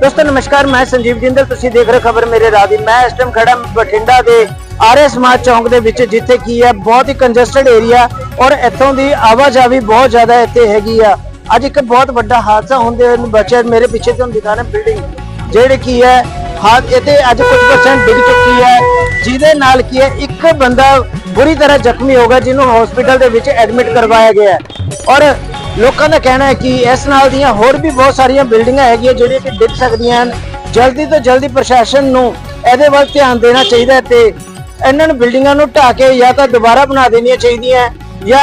ਦੋਸਤੋ, ਨਮਸਕਾਰ, ਮੈਂ ਸੰਜੀਵ ਜਿੰਦਲ। ਤੁਸੀਂ ਦੇਖ ਰਹੇ ਖਬਰ ਮੇਰੇ ਰਾਹ ਦੀ। ਮੈਂ ਇਸ ਟਾਈਮ ਖੜਾ ਬਠਿੰਡਾ ਦੇ ਆਰਏ ਸਮਾਜ ਚੌਂਕ ਦੇ ਵਿੱਚ, ਜਿੱਥੇ ਕੀ ਹੈ, ਬਹੁਤ ਹੀ ਕੰਜਸਟਡ ਏਰੀਆ ਔਰ ਇੱਥੋਂ ਦੀ ਆਵਾਜਾਈ ਬਹੁਤ ਜ਼ਿਆਦਾ ਇੱਥੇ ਹੈਗੀ ਆ। ਅੱਜ ਇੱਕ ਬਹੁਤ ਵੱਡਾ ਹਾਦਸਾ ਹੁੰਦੇ ਹੋਏ ਨੂੰ ਬਚਿਆ। ਮੇਰੇ ਪਿੱਛੇ ਤੁਹਾਨੂੰ ਦਿਖਾ ਰਿਹਾ ਬਿਲਡਿੰਗ ਜਿਹੜੇ ਕੀ ਹੈ, ਹਾਦ, ਇੱਥੇ ਅੱਜ ਕੁਝ ਪਰਸੈਂਟ ਡਿੱਗ ਚੁੱਕੀ ਹੈ। ਜਿਹਦੇ ਨਾਲ ਕੀ ਹੈ, ਇੱਕ ਬੰਦਾ ਬੁਰੀ ਤਰ੍ਹਾਂ ਜ਼ਖਮੀ ਹੋ ਗਿਆ, ਜਿਹਨੂੰ ਹਸਪੀਟਲ ਦੇ ਵਿੱਚ ਐਡਮਿਟ ਕਰਵਾਇਆ ਗਿਆ ਔਰ ਲੋਕਾਂ ਦਾ ਕਹਿਣਾ ਹੈ ਕਿ ਇਸ ਨਾਲ ਦੀਆਂ ਹੋਰ ਵੀ ਬਹੁਤ ਸਾਰੀਆਂ ਬਿਲਡਿੰਗਾਂ ਹੈਗੀਆਂ ਜਿਹੜੀਆਂ ਕਿ ਡਿੱਗ ਸਕਦੀਆਂ ਹਨ। ਜਲਦੀ ਤੋਂ ਜਲਦੀ ਪ੍ਰਸ਼ਾਸਨ ਨੂੰ ਇਹਦੇ ਵੱਲ ਧਿਆਨ ਦੇਣਾ ਚਾਹੀਦਾ ਹੈ ਤੇ ਇਹਨਾਂ ਨੂੰ ਬਿਲਡਿੰਗਾਂ ਨੂੰ ਢਾਹ ਕੇ ਜਾਂ ਤਾਂ ਦੁਬਾਰਾ ਬਣਾ ਦੇਣੀਆਂ ਚਾਹੀਦੀਆਂ ਜਾਂ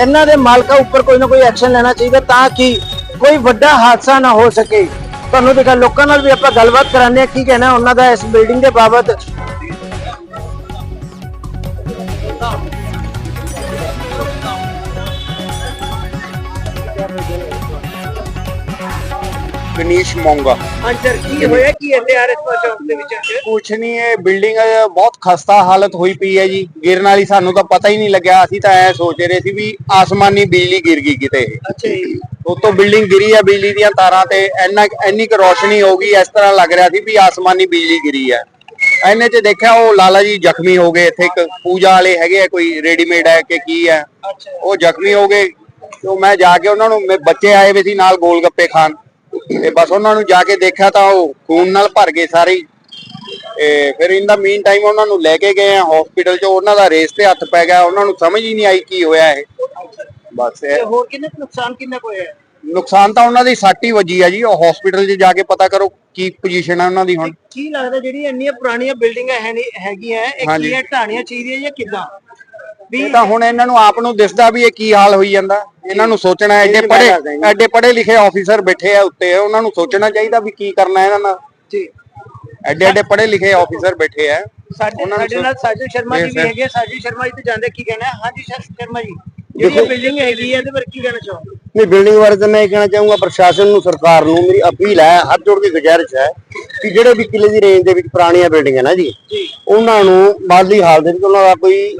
ਇਹਨਾਂ ਦੇ ਮਾਲਕਾਂ ਉੱਪਰ ਕੋਈ ਨਾ ਕੋਈ ਐਕਸ਼ਨ ਲੈਣਾ ਚਾਹੀਦਾ ਤਾਂ ਕਿ ਕੋਈ ਵੱਡਾ ਹਾਦਸਾ ਨਾ ਹੋ ਸਕੇ। ਤੁਹਾਨੂੰ ਦੇਖਾ ਲੋਕਾਂ ਨਾਲ ਵੀ ਆਪਾਂ ਗੱਲਬਾਤ ਕਰਾਉਂਦੇ ਹਾਂ। ਕੀ ਕਹਿਣਾ ਉਹਨਾਂ ਦਾ ਇਸ ਬਿਲਡਿੰਗ ਦੇ ਬਾਬਤ? ਗਣੇਸ਼ ਮੋਂਗਾ। ਅੰਦਰ ਕੀ ਹੋਇਆ? ਕੀ ਇੱਥੇ ਆਰਐਸ ਚੌਂਕ ਦੇ ਵਿੱਚ ਅੱਜ ਕੁਛ ਨਹੀਂ ਇਹ ਬਿਲਡਿੰਗ ਬਹੁਤ ਖਸਤਾ ਹਾਲਤ ਹੋਈ ਪਈ ਹੈ ਜੀ। ਗਿਰਨ ਵਾਲੀ ਸਾਨੂੰ ਤਾਂ ਪਤਾ ਹੀ ਨਹੀਂ ਲੱਗਿਆ। ਅਸੀਂ ਤਾਂ ਐ ਸੋਚ ਰਹੇ ਸੀ ਵੀ ਆਸਮਾਨੀ ਬਿਜਲੀ ਗਿਰ ਗਈ ਕਿਤੇ ਅੱਛਾ ਜੀ। ਉਤੋਂ ਬਿਲਡਿੰਗ ਗਿਰੀ ਆ ਬਿਜਲੀ ਦੀਆਂ ਤਾਰਾਂ ਤੇ। ਇੰਨਾ ਇੰਨੀ ਕੁ ਰੋਸ਼ਨੀ ਹੋ ਗਈ ਇਸ ਤਰ੍ਹਾਂ ਲੱਗ ਰਿਹਾ ਸੀ ਵੀ ਆਸਮਾਨੀ ਬਿਜਲੀ ਗਿਰੀ ਹੈ। ਐਨੇ ਚ ਦੇਖਿਆ ਉਹ ਲਾਲਾ ਜੀ ਜ਼ਖਮੀ ਹੋ ਗਏ। ਇੱਥੇ ਇੱਕ ਪੂਜਾ ਵਾਲੇ ਹੈਗੇ ਆ ਕੋਈ ਰੈਡੀਮੇਡ ਹੈ ਕਿ ਕੀ ਹੈ। ਉਹ ਜ਼ਖਮੀ ਹੋ ਗਏ। ਤੇ ਮੈਂ ਜਾ ਕੇ ਉਹਨਾਂ ਨੂੰ ਮੇਰੇ ਬੱਚੇ ਆਏ ਵੇ ਸੀ ਨਾਲ ਗੋਲ ਗੱਪੇ ਖਾਣ। ਤੇ ਬਸ ਉਹਨਾਂ ਨੂੰ ਜਾ ਕੇ ਦੇਖਿਆ ਤਾਂ ਉਹ ਖੂਨ ਨਾਲ ਭਰ ਗਏ ਸਾਰੇ। ਤੇ ਫਿਰ ਇਨ ਦਾ ਮੀਨ ਟਾਈਮ ਉਹਨਾਂ ਨੂੰ ਲੈ ਕੇ ਗਏ ਆ ਹਸਪੀਟਲ 'ਚ। ਉਹਨਾਂ ਦਾ ਰੇਸ ਤੇ ਹੱਥ ਪੈ ਗਿਆ। ਉਹਨਾਂ ਨੂੰ ਸਮਝ ਹੀ ਨਹੀਂ ਆਈ ਕੀ ਹੋਇਆ ਇਹ। ਬਸ ਇਹ ਹੋਰ ਕਿੰਨੇ ਨੁਕਸਾਨ ਕਿੰਨਾ ਹੋਇਆ? ਨੁਕਸਾਨ ਤਾਂ ਉਹਨਾਂ ਦੀ ਸੱਟ ਹੀ ਵੱਜੀ ਆ ਜੀ। ਉਹ ਹਸਪੀਟਲ 'ਚ ਜਾ ਕੇ ਪਤਾ ਕਰੋ ਕੀ ਪੋਜੀਸ਼ਨ ਹੈ ਉਹਨਾਂ ਦੀ ਹੁਣ। ਕੀ ਲੱਗਦਾ ਜਿਹੜੀ ਇੰਨੀਆਂ ਪੁਰਾਣੀਆਂ ਬਿਲਡਿੰਗਾਂ ਹੈ ਨਹੀਂ ਹੈਗੀਆਂ ਇਹ ਕੀ ਢਾਣੀਆਂ ਚਾਹੀਦੀਆਂ ਜਾਂ ਕਿਦਾਂ? ਇਹ ਤਾਂ ਹੁਣ ਇਹਨਾਂ ਨੂੰ ਆਪ ਨੂੰ ਦਿਸਦਾ ਵੀ ਇਹ ਕੀ ਹਾਲ ਹੋਈ ਜਾਂਦਾ। ਇਹਨਾਂ ਨੂੰ ਸੋਚਣਾ ਐਡੇ ਪੜੇ ਐਡੇ ਪੜੇ ਲਿਖੇ ਆਫੀਸਰ ਬੈਠੇ ਆ ਉੱਤੇ ਉਹਨਾਂ ਨੂੰ ਸੋਚਣਾ ਚਾਹੀਦਾ ਵੀ ਕੀ ਕਰਨਾ ਇਹਨਾਂ ਨਾਲ। ਜੀ। ਐਡੇ ਐਡੇ ਪੜੇ ਲਿਖੇ ਆਫੀਸਰ ਬੈਠੇ ਆ। ਸਾਡੇ ਨਾਲ ਸਾਜid ਸ਼ਰਮਾ ਜੀ ਵੀ. ਹੈਗੇ। ਸਾਜid ਸ਼ਰਮਾ ਜੀ ਤੇ ਜਾਂਦੇ ਕੀ ਕਹਿਣਾ? ਹਾਂਜੀ ਸਰ ਸ਼ਰਮਾ ਜੀ। ਜਿਹੜੀ ਬਿਲਡਿੰਗ ਹੈਗੀ ਹੈ ਇਹਦੇ ਬਾਰੇ ਕੀ ਕਹਿਣਾ ਚਾਹੋਗੇ? ਨਹੀਂ ਬਿਲਡਿੰਗ ਬਾਰੇ ਤਾਂ ਮੈਂ ਇਹ ਕਹਿਣਾ ਚਾਹੂੰਗਾ ਪ੍ਰਸ਼ਾਸਨ ਨੂੰ ਸਰਕਾਰ ਨੂੰ ਮੇਰੀ ਅਪੀਲ ਹੈ ਹੱਥ ਜੋੜ ਕੇ ਗੁਜ਼ਾਰਿਸ਼ ਹੈ ਕਿ ਜਿਹੜੇ ਵੀ ਕਿਲੇ ਦੀ ਰੇਂਜ ਦੇ ਵਿੱਚ ਪੁਰਾਣੀਆਂ ਬਿਲਡਿੰਗਾਂ ਨਾ ਜੀ ਉਹਨਾਂ ਨੂੰ ਮਾਲੀ ਹਾਲ ਦੇ ਵਿੱਚ ਉਹਨਾਂ ਦਾ ਕੋਈ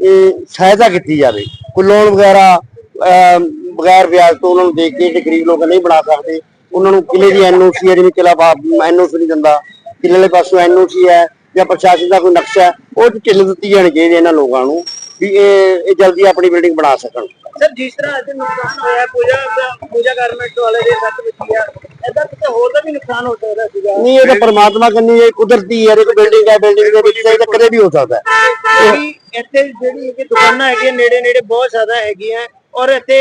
ਅਹ, ਸਹਾਇਤਾ ਕੀਤੀ ਜਾਵੇ। ਕੋਈ ਲੋਨ ਵਗੈਰਾ ਬਗੈਰ ਵਿਆਜ ਤੋਂ ਉਹਨਾਂ ਨੂੰ ਦੇ ਕੇ ਜਿਹੜੇ ਗਰੀਬ ਲੋਕ ਨਹੀਂ ਬਣਾ ਸਕਦੇ। ਉਹਨਾਂ ਨੂੰ ਕਿਲੇ ਦੀ ਐਨਓਸੀ ਹੈ ਜਿਵੇਂ ਕਿਲਾ ਐਨਓਸੀ ਨਹੀਂ ਦਿੰਦਾ। ਕਿਲੇ ਵਾਲੇ ਪਾਸੋਂ ਐਨਓਸੀ ਹੈ ਜਾਂ ਪ੍ਰਸ਼ਾਸਨ ਦਾ ਕੋਈ ਨਕਸ਼ਾ ਹੈ ਉਹ ਚ ਢਿੱਲ ਦਿੱਤੀ ਜਾਣੀ ਚਾਹੀਦੀ ਇਹਨਾਂ ਲੋਕਾਂ ਨੂੰ ਵੀ ਇਹ ਇਹ ਜਲਦੀ ਆਪਣੀ ਬਿਲਡਿੰਗ ਬਣਾ ਸਕਣ। ਸਰ ਜਿਸ ਤਰ੍ਹਾਂ ਅੱਜ ਨੁਕਸਾਨ ਹੋਇਆ ਪੂਜਾ ਪੂਜਾ ਗਾਰਮੈਂਟ ਵਾਲੇ ਦੇ ਸੱਤ ਵਿੱਚ ਆ। ਇਦਾਂ ਕਿਤੇ ਹੋਰ ਦਾ ਵੀ ਨੁਕਸਾਨ ਹੋ ਸਕਦਾ ਸੀਗਾ। ਨਹੀਂ ਇਹ ਤਾਂ ਪਰਮਾਤਮਾ ਕੰਨੀ ਇਹ ਕੁਦਰਤੀ ਹੈ ਇੱਕ ਬਿਲਡਿੰਗ ਹੈ ਬਿਲਡਿੰਗ ਦੇ ਵਿੱਚ ਇਹ ਤਾਂ ਕਦੇ ਵੀ ਹੋ ਸਕਦਾ ਹੈ। ਇੱਥੇ ਜਿਹੜੀ ਕਿ ਦੁਕਾਨਾਂ ਹੈਗੀਆਂ ਨੇੜੇ ਨੇੜੇ ਬਹੁਤ ਜ਼ਿਆਦਾ ਹੈਗੀਆਂ ਔਰ ਇੱਥੇ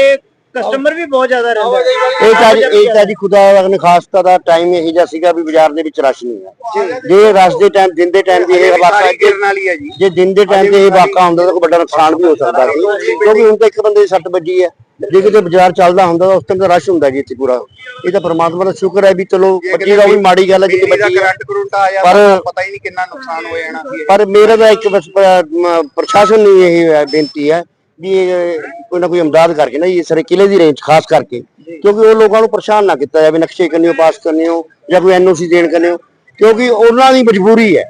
ਕਸਟਮਰ ਵੀ ਬਹੁਤ ਜ਼ਿਆਦਾ ਰਹਿੰਦਾ ਹੈ ਇਹ ਤਾਂ ਜੀ ਇਹ ਤਾਂ ਜੀ ਖੁਦਾ ਦਾ ਖਾਸਤਾ ਦਾ ਟਾਈਮ ਇਹੋ ਜਿਹਾ ਸੀਗਾ ਵੀ ਬਾਜ਼ਾਰ ਦੇ ਵਿੱਚ ਰਸ਼ ਨਹੀਂ ਹੈ। ਜੇ ਰਸ਼ ਦੇ ਟਾਈਮ ਦਿਨ ਦੇ ਟਾਈਮ ਦੀ ਇਹ ਵਾਕਾ ਸਾਰੀ ਗਿਰਨ ਵਾਲੀ ਹੈ ਜੀ। ਜੇ ਦਿਨ ਦੇ ਟਾਈਮ ਤੇ ਇਹ ਵਾਕਾ ਹੁੰਦਾ ਤਾਂ ਕੋਈ ਵੱਡਾ ਨੁਕਸਾਨ ਵੀ ਹੋ ਸਕਦਾ ਸੀ। ਕਿਉਂਕਿ ਹੁਣ ਤਾਂ ਇੱਕ ਬੰਦੇ ਦੀ ਸੱਟ ਵੱਜੀ ਹੈ। ਜੇ ਕਿਤੇ ਬਾਜ਼ਾਰ ਚੱਲਦਾ ਹੁੰਦਾ ਤਾਂ ਉਸ ਟਾਈਮ ਤਾਂ ਰਸ਼ ਹੁੰਦਾ ਜੀ ਇੱਥੇ ਪੂਰਾ। ਇਹ ਤਾਂ ਪ੍ਰਮਾਤਮਾ ਦਾ ਸ਼ੁਕਰ ਹੈ ਵੀ ਚਲੋ ਬੱਜੀ ਦਾ ਵੀ ਮਾੜੀ ਗੱਲ ਹੈ ਜਿੱਥੇ ਬਿਜਲੀ ਦਾ ਹੈ। ਕਰੰਟ ਕਰੰਟ ਆ ਪਰ- ਜਾਂਦਾ ਪਤਾ ਹੀ ਨਹੀਂ ਕਿੰਨਾ ਨੁਕਸਾਨ ਹੋ ਜਾਣਾ ਸੀ ਪਰ ਮੇਰਾ ਤਾਂ ਇੱਕ ਬਸ ਪ- ਮ- ਪ੍ਰਸ਼ਾਸਨ ਨੂੰ ਇਹ ਬੇਨਤੀ ਹੈ ਵੀ ਇਹ ਕੋਈ ਨਾ ਕੋਈ ਇਮਦਾਦ ਕਰਕੇ ਨਾ ਇਸ ਸਾਰੇ ਕਿਲੇ ਦੀ ਰੇਂਜ ਖਾਸ ਕਰਕੇ। ਕਿਉਂਕਿ ਉਹ ਲੋਕਾਂ ਨੂੰ ਪਰੇਸ਼ਾਨ ਨਾ ਕੀਤਾ ਜਾਵੇ ਨਕਸ਼ੇ ਕਰਨੇ ਹੋ ਪਾਸ ਕਰਨੇ ਹੋ ਜਾਂ ਕੋਈ ਐਨਓਸੀ ਦੇਣ ਕਰਨੇ ਹੋ। ਕਿਉਂਕਿ ਉਹਨਾਂ ਦੀ ਮਜਬੂਰੀ ਹੈ।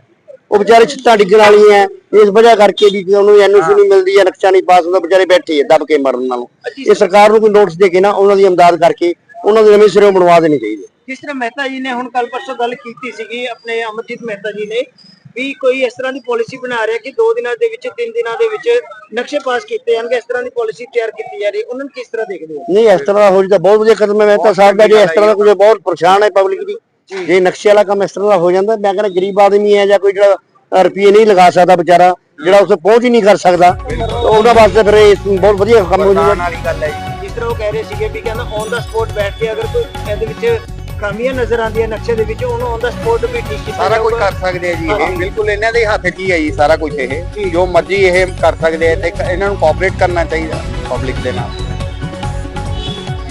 ਉਹ ਵਿਚਾਰੇ ਛਿੱਟਾਂ ਡਿੱਗਣ ਵਾਲੀਆਂ ਹੈ, ਇਸ ਵਜ੍ਹਾ ਕਰਕੇ ਵੀ ਉਹਨੂੰ ਐਨਓਸੀ ਨਹੀਂ ਮਿਲਦੀ ਜਾਂ ਨਕਸ਼ਾ ਨਹੀਂ ਪਾਸ ਹੁੰਦਾ ਵਿਚਾਰੇ ਬੈਠੇ ਦਬ ਕੇ ਮਰਨ ਨਾਲੋਂ। ਇਹ ਸਰਕਾਰ ਨੂੰ ਕੋਈ ਨੋਟਿਸ ਦੇ ਕੇ ਨਾ ਉਹਨਾਂ ਦੀ ਇਮਦਾਦ ਕਰਕੇ ਉਹਨਾਂ ਦੇ ਨਵੇਂ ਸਿਰੋਂ ਬਣਵਾ ਦੇਣੀ ਚਾਹੀਦੀ। ਜਿਸ ਤਰ੍ਹਾਂ ਮਹਿਤਾ ਜੀ ਨੇ ਹੁਣ ਕੱਲ ਪਰਸੋਂ ਗੱਲ ਕੀਤੀ ਸੀਗੀ ਆਪਣੇ ਅਮਰਜੀਤ ਮਹਿਤਾ ਜੀ ਨੇ ਵੀ ਕੋਈ ਇਸ ਤਰ੍ਹਾਂ ਦੀ ਪਾਲਿਸੀ ਬਣਾ ਰਿਹਾ ਕਿ 2 ਦਿਨਾਂ ਦੇ ਵਿੱਚ 3 ਦਿਨਾਂ ਦੇ ਵਿੱਚ ਨਕਸ਼ੇ ਪਾਸ ਕੀਤੇ ਜਾਣਗੇ ਇਸ ਤਰ੍ਹਾਂ ਦੀ ਪਾਲਿਸੀ ਤਿਆਰ ਕੀਤੀ ਜਾ ਰਹੀ ਹੈ। ਉਹਨਾਂ ਨੂੰ ਕਿਸ ਤਰ੍ਹਾਂ ਦੇਖਦੇ ਹੋ? ਨਹੀਂ ਇਸ ਤਰ੍ਹਾਂ ਦਾ ਹੋ ਜੀ ਤਾਂ ਬਹੁਤ ਵਧੀਆ ਕਦਮ ਹੈ। ਮੈਂ ਤਾਂ ਸਾਡਾ ਜੇ ਇਸ ਤਰ੍ਹਾਂ ਦਾ ਕੋਈ ਬਹੁਤ ਪਰੇਸ਼ਾਨ ਹੈ ਪਬਲਿਕ ਵੀ ਜੇ। ਨਕਸ਼ੇ ਵਾਲਾ ਕੰਮ ਇਸ ਤਰ੍ਹਾਂ ਦਾ ਹੋ ਜਾਂਦਾ ਮੈਂ ਕਹਿੰਦਾ ਗਰੀਬ ਆਦਮੀ ਹੈ ਜਾਂ ਕੋਈ ਜਿਹੜਾ ਰੁਪਏ ਨਹੀਂ ਲਗਾ ਸਕਦਾ ਵਿਚਾਰਾ ਜਿਹੜਾ ਉੱਥੇ ਪਹੁੰਚ ਹੀ ਨਹੀਂ ਕਰ ਸਕਦਾ ਤਾਂ ਉਹਦਾ ਵਾਸਤੇ ਫਿਰ ਇਹ ਬਹੁਤ ਵਧੀਆ ਕੰਮ ਹੋ ਨੁਕਸਾਨ ਜੂਗਾ ਵਾਲੀ ਗੱਲ ਹੈ ਜੀ। ਜਿਸ ਤਰ੍ਹਾਂ ਉਹ ਕਹਿ ਰਹੇ ਸੀਗੇ ਵੀ ਕਹਿੰਦਾ ਔਨ ਦਾ ਸਪੋਟ ਬੈਠ ਕੇ ਅਗਰ ਕੋਈ ਇਹਦੇ ਵਿੱਚ ਖਾਮੀਆਂ ਨਜ਼ਰ ਆਉਂਦੀਆਂ ਨਕਸ਼ੇ ਦੇ ਵਿੱਚ ਉਹਨੂੰ ਔਨ ਦਾ ਸਪੋਟ ਵੀ ਠੀਕ ਕੀਤਾ ਸਾਰਾ ਕੁਝ। ਕਰ ਸਕਦੇ ਆ ਜੀ ਇਹ। ਬਿਲਕੁਲ ਇਹਨਾਂ ਦੇ ਹੱਥ 'ਚ ਹੀ ਹੈ ਜੀ ਸਾਰਾ ਕੁਝ ਇਹ। ਜੋ ਮਰਜ਼ੀ ਇਹ ਕਰ ਸਕਦੇ ਆ ਤੇ ਇਹਨਾਂ ਨੂੰ ਕੋਆਪਰੇਟ ਕਰਨਾ ਚਾਹੀਦਾ ਪਬਲਿਕ ਦੇ ਨਾਲ।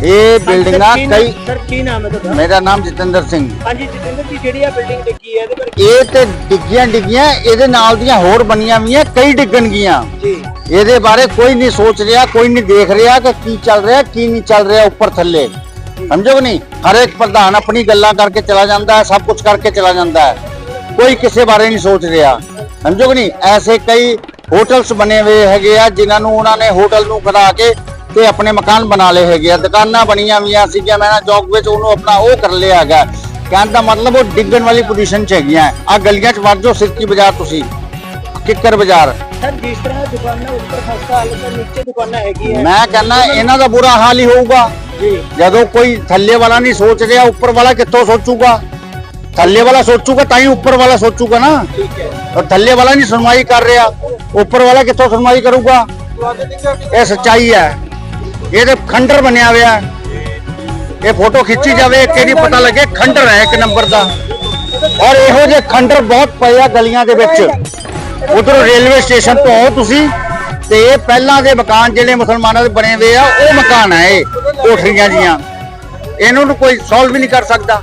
ਇਹ ਬਿਲਡਿੰਗਾਂ ਕਈ ਸਰ ਕੀ ਨਾਮ ਹੈ ਤੁਹਾਡਾ? ਮੇਰਾ ਨਾਮ ਜਤਿੰਦਰ ਸਿੰਘ। ਹਾਂਜੀ ਜਤਿੰਦਰ ਜੀ ਜਿਹੜੀ ਆ ਬਿਲਡਿੰਗ ਦੇਖੀ ਹੈ ਇਹਦੇ ਬਾਰੇ ਇਹ ਤੇ ਡਿੱਗੀਆਂ ਡਿੱਗੀਆਂ ਇਹਦੇ ਨਾਲ ਦੀਆਂ ਹੋਰ ਬਣੀਆਂ ਵੀਆਂ ਕਈ ਡਿੱਗਣਗੀਆਂ ਜੀ। ਇਹਦੇ ਬਾਰੇ ਕੋਈ ਨਹੀਂ ਸੋਚ ਰਿਹਾ ਕੋਈ ਨਹੀਂ ਦੇਖ ਰਿਹਾ ਕਿ ਕੀ ਚੱਲ ਰਿਹਾ ਕੀ ਨਹੀਂ ਚੱਲ ਰਿਹਾ ਉੱਪਰ ਥੱਲੇ। ਸਮਝੋ ਕਿ ਨਹੀਂ? ਹਰ ਇੱਕ ਪ੍ਰਧਾਨ ਆਪਣੀ ਗੱਲਾਂ ਕਰਕੇ ਚਲਾ ਜਾਂਦਾ ਹੈ ਸਭ ਕੁਝ ਕਰਕੇ ਚਲਾ ਜਾਂਦਾ ਹੈ। ਕੋਈ ਕਿਸੇ ਬਾਰੇ ਨਹੀਂ ਸੋਚ ਰਿਹਾ। ਸਮਝੋ ਕਿ ਨਹੀਂ? ਐਸੇ ਕਈ ਹੋਟਲਸ ਬਣੇ ਹੋਏ ਹੈਗੇ ਆ ਜਿਨ੍ਹਾਂ ਨੂੰ ਉਹਨਾਂ ਨੇ ਹੋਟਲ ਨੂੰ ਕਰਾ ਕੇ ਤੇ ਆਪਣੇ ਮਕਾਨ ਬਣਾ ਲਏ ਹੈਗੇ ਆ। ਦੁਕਾਨਾਂ ਬਣੀਆਂ ਵੀਆਂ ਸੀਗੀਆਂ ਮੈਂ ਨਾ ਚੌਕ ਵਿੱਚ ਉਹਨੂੰ ਆਪਣਾ ਉਹ ਕਰ ਲਿਆ ਹੈਗਾ। ਕਹਿਣ ਦਾ ਮਤਲਬ ਉਹ ਡਿੱਗਣ ਵਾਲੀ ਪੋਜੀਸ਼ਨ 'ਚ ਹੈਗੀਆਂ। ਆ ਗਲੀਆਂ 'ਚ ਵੜ ਜਾਓ ਸਿਰਕੀ ਬਾਜ਼ਾਰ ਤੁਸੀਂ। ਕਿੱਕਰ ਬਾਜ਼ਾਰ। ਸਰ ਜਿਸ ਤਰ੍ਹਾਂ ਦੁਕਾਨਾਂ ਉੱਪਰ ਖਸਤਾ ਹਾਲਤ ਨੀਚੇ ਦੁਕਾਨਾਂ ਹੈਗੀ ਹੈ ਮੈਂ ਕਹਿੰਦਾ ਇਹਨਾਂ ਦਾ ਬੁਰਾ ਹਾਲ ਹੀ ਹੋਊਗਾ। ਜਦੋਂ ਕੋਈ ਥੱਲੇ ਵਾਲਾ ਨਹੀਂ ਸੋਚ ਰਿਹਾ ਉੱਪਰ ਵਾਲਾ ਕਿੱਥੋਂ ਸੋਚੂਗਾ? ਥੱਲੇ ਵਾਲਾ ਸੋਚੂਗਾ ਤਾਂ ਹੀ ਉੱਪਰ ਵਾਲਾ ਸੋਚੂਗਾ ਨਾ। ਠੀਕ ਹੈ। ਔਰ ਥੱਲੇ ਵਾਲਾ ਨਹੀਂ ਸੁਣਵਾਈ ਕਰ ਰਿਹਾ ਉੱਪਰ ਵਾਲਾ ਕਿੱਥੋਂ ਸੁਣਵਾਈ ਕਰੂਗਾ? ਇਹ ਸੱਚਾਈ ਹੈ। ਇਹ ਤੇ ਖੰਡਰ ਬਣਿਆ ਹੋਇਆ। ਇਹ ਫੋਟੋ ਖਿੱਚੀ ਜਾਵੇ ਇੱਕ ਨਹੀਂ ਪਤਾ ਲੱਗੇ ਖੰਡਰ ਹੈ ਇੱਕ ਨੰਬਰ ਦਾ। ਔਰ ਇਹੋ ਜਿਹੇ ਖੰਡਰ ਬਹੁਤ ਪਏ ਆ ਗਲੀਆਂ ਦੇ ਵਿੱਚ। ਉਧਰ ਰੇਲਵੇ ਸਟੇਸ਼ਨ ਤੋਂ ਆਓ ਤੁਸੀਂ। ਤੇ ਇਹ ਪਹਿਲਾਂ ਦੇ ਮਕਾਨ ਜਿਹੜੇ ਮੁਸਲਮਾਨਾਂ ਦੇ ਬਣੇ ਹੋਏ ਆ, ਉਹ ਮਕਾਨ ਹੈ ਇਹ ਕੋਠਰੀਆਂ ਜੀਆਂ। ਇਹਨਾਂ ਨੂੰ ਕੋਈ ਸੋਲਵ ਵੀ ਨਹੀਂ ਕਰ ਸਕਦਾ।